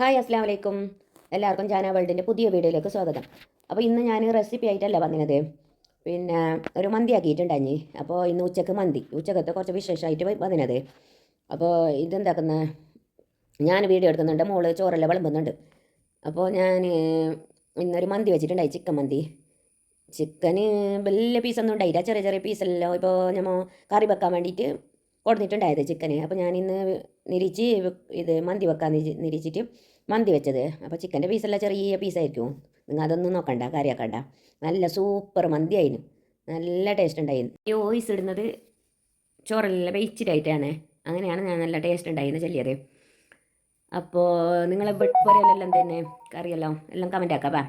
Hi അസ്സാം വലൈക്കും എല്ലാവർക്കും ജാന വേൾഡിന്റെ പുതിയ വീഡിയോയിലേക്ക് സ്വാഗതം. അപ്പോൾ ഇന്ന് ഞാൻ റെസിപ്പി ആയിട്ടല്ല വന്നത് പിന്നെ ഒരു മന്തി ആക്കിയിട്ടുണ്ടായി അപ്പോൾ ഇന്ന് ഉച്ചയ്ക്ക് മന്തി. ഉച്ചക്കത്തെ കുറച്ച് വിശേഷമായിട്ട് വന്നത് അപ്പോൾ ഇതെന്താക്കുന്ന? ഞാൻ വീഡിയോ എടുക്കുന്നുണ്ട്. മോൾ ചോറെല്ലാം വിളമ്പുന്നുണ്ട്. അപ്പോൾ ഞാൻ ഇന്നൊരു മന്തി വെച്ചിട്ടുണ്ടായി. ചിക്കൻ മന്തി. ചിക്കന് വലിയ പീസൊന്നും ഉണ്ടായില്ല. ചെറിയ ചെറിയ പീസെല്ലാം ഇപ്പോൾ നമ്മൾ കറി വെക്കാൻ വേണ്ടിയിട്ട് കൊടുത്തിട്ടുണ്ടായത് ചിക്കന്. അപ്പോൾ ഞാൻ ഇന്ന് നിരിച്ച് ഇത് മന്തി വെക്കാൻ നിരിച്ചിട്ട് മന്തി വെച്ചത്. അപ്പോൾ ചിക്കന്റെ പീസെല്ലാം ചെറിയ പീസായിരിക്കും നിങ്ങൾ അതൊന്നും നോക്കണ്ട കറിയാക്കണ്ട. നല്ല സൂപ്പർ മന്തി ആയിരുന്നു നല്ല ടേസ്റ്റ് ഉണ്ടായിരുന്നു ഈ ഓയിസ് ഇടുന്നത് ചോറെല്ലാം വെയിച്ചിട്ടായിട്ടാണ് അങ്ങനെയാണ് ഞാൻ നല്ല ടേസ്റ്റ് ഉണ്ടായിരുന്നു ചെല്ലിയത്. അപ്പോൾ നിങ്ങളെ പൊരയിലെല്ലാം തന്നെ കറിയെല്ലാം? എല്ലാം കമന്റ് ആക്കാം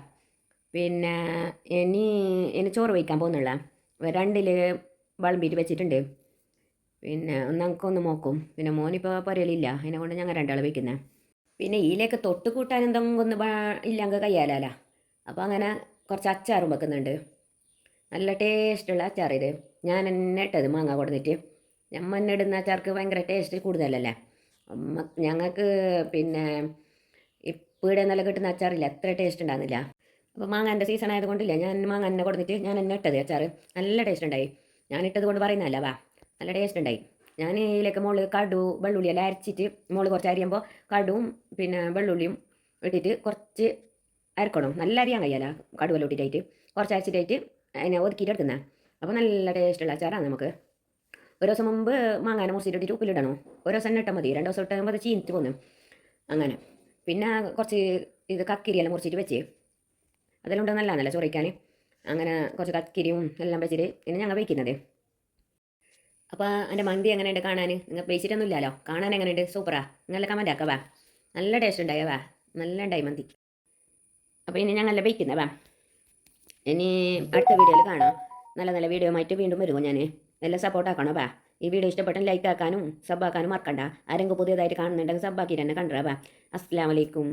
പിന്നെ ഇനി ഇനി ചോറ് വയ്ക്കാൻ പോകുന്നുള്ള രണ്ടിൽ വിളമ്പിയിട്ട് വെച്ചിട്ടുണ്ട്. പിന്നെ ഒന്നൊക്കെ നോക്കും. പിന്നെ മോനിപ്പോൾ പറയലില്ല അതിനെ കൊണ്ട് ഞങ്ങൾ രണ്ടാൾ വയ്ക്കുന്നത് പിന്നെ ഈലേക്ക് തൊട്ട് കൂട്ടാൻ എന്തെങ്കിലും ഒന്ന് ഇല്ലെങ്കിൽ കയ്യാലല്ല അപ്പോൾ അങ്ങനെ കുറച്ച് അച്ചാറും വെക്കുന്നുണ്ട്. നല്ല ടേസ്റ്റുള്ള അച്ചാർ ഇത് ഞാൻ എന്നെ ഇട്ടത് മാങ്ങ കൊടുത്തിട്ട് ഞമ്മ എന്നെ ഇടുന്ന അച്ചാർക്ക് ഭയങ്കര ടേസ്റ്റ് കൂടുതലല്ലേ? ഞങ്ങൾക്ക് പിന്നെ ഇപ്പീടെ നല്ല കിട്ടുന്ന അച്ചാറില്ല. അത്ര ടേസ്റ്റ് ഉണ്ടാകുന്നില്ല അപ്പോൾ മാങ്ങാന്റെ സീസൺ ആയതുകൊണ്ടില്ല ഞാൻ മാങ്ങ എന്നെ കൊടുത്തിട്ട് ഞാൻ എന്നെ ഇട്ടത് അച്ചാർ നല്ല ടേസ്റ്റ് ഉണ്ടായി ഞാൻ ഇട്ടത് കൊണ്ട് പറയുന്നതല്ല വാ. നല്ല ടേസ്റ്റ് ഉണ്ടായി. ഞാൻ ഇതിലേക്ക് മുകളിൽ കടു വെള്ളുള്ളി എല്ലാം അരച്ചിട്ട് മുകളിൽ കുറച്ച് അരിയുമ്പോൾ കടുവും പിന്നെ വെള്ളുള്ളിയും ഇട്ടിട്ട് കുറച്ച് അരക്കണം. നല്ല അരിയാൻ കഴിയാല? കടുവെല്ലാം ഇട്ടിട്ടായിട്ട്. കുറച്ച് അരച്ചിട്ടായിട്ട് അതിനെ ഒതുക്കിയിട്ട് എടുക്കുന്നത്. അപ്പോൾ നല്ല ടേസ്റ്റുള്ള അച്ചാറാണ് നമുക്ക്. ഒരു ദിവസം മുമ്പ് മാങ്ങാനെ മുറിച്ചിട്ടിട്ട് ഉപ്പിലിടണം ഒരു ദിവസം ഇട്ടാൽ മതി. രണ്ട് ദിവസം ഇട്ടാകുമ്പോൾ അത് ചീനിട്ട് പോകുന്നു അങ്ങനെ. പിന്നെ കുറച്ച് ഇത് കക്കിരിയെല്ലാം മുറിച്ചിട്ട് വെച്ച്. അതെല്ലാം ഉണ്ട് നല്ലതാണല്ലോ ചൊറിക്കാൻ അങ്ങനെ കുറച്ച് കക്കിരിയും എല്ലാം വെച്ചിട്ട് പിന്നെ ഞങ്ങൾ വയ്ക്കുന്നത്. അപ്പോൾ എന്റെ മന്തി എങ്ങനെയുണ്ട് കാണാൻ? നിങ്ങൾ വെച്ചിട്ടൊന്നും ഇല്ലല്ലോ കാണാൻ എങ്ങനെയുണ്ട്? സൂപ്പറാ. നല്ല കമന്റ് ആക്കാം നല്ല ടേസ്റ്റ് ഉണ്ടായ വാ. നല്ല ഉണ്ടായി മന്തി. അപ്പോൾ ഇനി ഞങ്ങളെ വയ്ക്കുന്ന വാ. ഇനി അടുത്ത വീഡിയോയിൽ കാണാം. നല്ല നല്ല വീഡിയോ ആയിട്ട് വീണ്ടും വരുമോ ഞാൻ എല്ലാം സപ്പോർട്ട് ആക്കണോ വാ? ഈ വീഡിയോ ഇഷ്ടപ്പെട്ടാൽ ലൈക്ക് ആക്കാനും സബ് ആക്കാനും മറക്കണ്ട. ആരെങ്കിലും പുതിയതായിട്ട് കാണുന്നുണ്ടെങ്കിൽ സബ് ആക്കി തന്നെ കണ്ടോ വാ. അസ്സാം വലൈക്കും